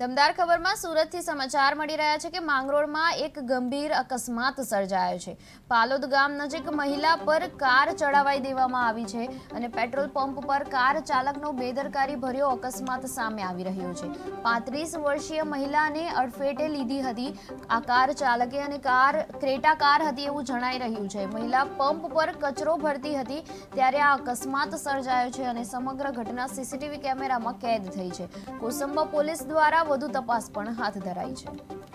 દમદાર ખબરમાં સુરતથી સમાચાર મળી રહ્યા છે કે માંગરોળમાં એક ગંભીર અકસ્માત સર્જાયો છે. પાલોદ ગામ નજીક મહિલા પર કાર ચડાવાઈ દેવામાં આવી છે અને પેટ્રોલ પંપ પર કાર ચાલકનો બેદરકારી ભર્યો અકસ્માત સામે આવી રહ્યો છે. પાંત્રીસ વર્ષીય મહિલાને અડફેટે લીધી હતી. આ કાર ચાલકે અને કાર ક્રેટા કાર હતી એવું જણાઈ રહ્યું છે. મહિલા પંપ પર કચરો ભરતી હતી ત્યારે આ અકસ્માત સર્જાયો છે અને સમગ્ર ઘટના સીસીટીવી કેમેરામાં કેદ થઈ છે. કોસંબા પોલીસ દ્વારા વધુ તપાસ પણ હાથ ધરાઈ છે.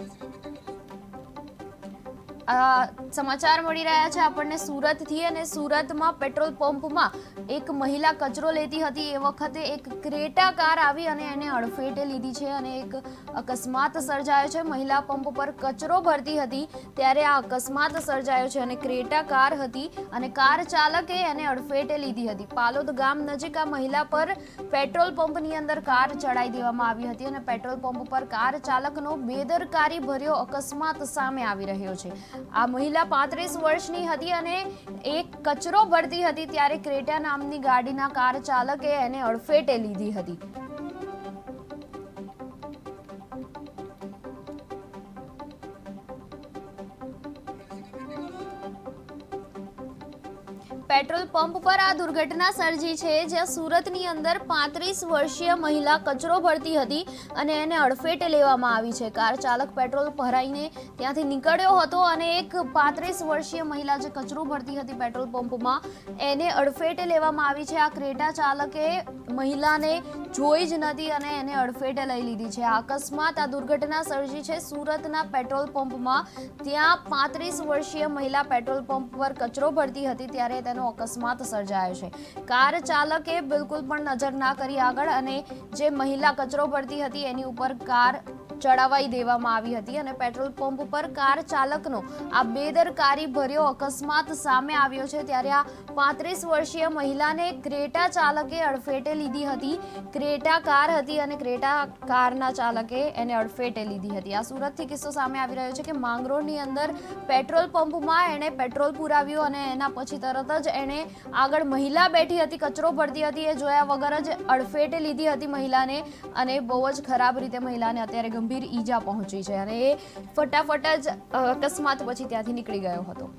સમાચાર મળી રહ્યા છે આપણને સુરતથી અને સુરતમાં પેટ્રોલ પંપમાં એક મહિલા કચરો લેતી હતી. એ વખતે એક ક્રેટા કાર આવી અને એને અડફેટે લીધી છે અને એક અકસ્માત સર્જાયો છે. મહિલા પંપ પર કચરો ભરતી હતી ત્યારે આ અકસ્માત સર્જાયો છે અને ક્રેટા કાર હતી અને કાર ચાલકે એને અડફેટે લીધી હતી. પાલોદ ગામ નજીક આ મહિલા પર પેટ્રોલ પંપની અંદર કાર ચડાઈ દેવામાં આવી હતી અને પેટ્રોલ પંપ પર કાર ચાલકનો બેદરકારી ભર્યો અકસ્માત સામે આવી રહ્યો છે. આ મહિલા પાંત્રીસ વર્ષની હતી અને એક કચરો ભરતી હતી ત્યારે ક્રેટા નામની ગાડીના કાર ચાલકે એને અડફેટે લીધી હતી. પેટ્રોલ પંપ પર આ દુર્ઘટના સર્જી છે, જ્યાં સુરતની અંદર પાંત્રીસ વર્ષીય મહિલા કચરો ભરતી હતી અને એને અડફેટે લેવામાં આવી છે. કાર ચાલક પેટ્રોલ ભરાઈને ત્યાંથી નીકળ્યો હતો અને એક પાંત્રીસ વર્ષીય મહિલા જે કચરો ભરતી હતી પેટ્રોલ પંપમાં, એને અડફેટે લેવામાં આવી છે. આ ક્રેટા ચાલકે મહિલાને જોઈ જ નથી અને એને અડફેટે લઈ લીધી છે. અકસ્માત આ દુર્ઘટના સર્જી છે સુરતના પેટ્રોલ પંપમાં. ત્યાં પાંત્રીસ વર્ષીય મહિલા પેટ્રોલ પંપ પર કચરો ભરતી હતી ત્યારે તેનો અકસ્માત સર્જાયો છે. કાર ચાલકે બિલકુલ પણ નજર ના કરી આગળ અને જે મહિલા કચરો ભરતી હતી એની ઉપર કાર ચડાવાઈ દેવામાં આવી હતી અને પેટ્રોલ પંપ પર કાર ચાલકનો આ બેદરકારી ભર્યો અકસ્માત સામે આવ્યો છે. ત્યારે આ પાંત્રીસ વર્ષીય મહિલાને ક્રેટા ચાલકે અડફેટે લીધી હતી. ક્રેટા કાર હતી અને ક્રેટા કારના ચાલકે એને અડફેટે લીધી હતી. આ સુરતથી કિસ્સો સામે આવી રહ્યો છે કે માંગરોળની અંદર પેટ્રોલ પંપમાં એણે પેટ્રોલ પુરાવ્યું અને એના પછી તરત જ એણે આગળ મહિલા બેઠી હતી, કચરો ભરતી હતી, એ જોયા વગર જ અડફેટે લીધી હતી મહિલાને અને બહુ જ ખરાબ રીતે મહિલાને અત્યારે ગંભીર ઈજા પહોંચી છે અને એ ફટાફટ જ અકસ્માત પછી ત્યાંથી નીકળી ગયો હતો.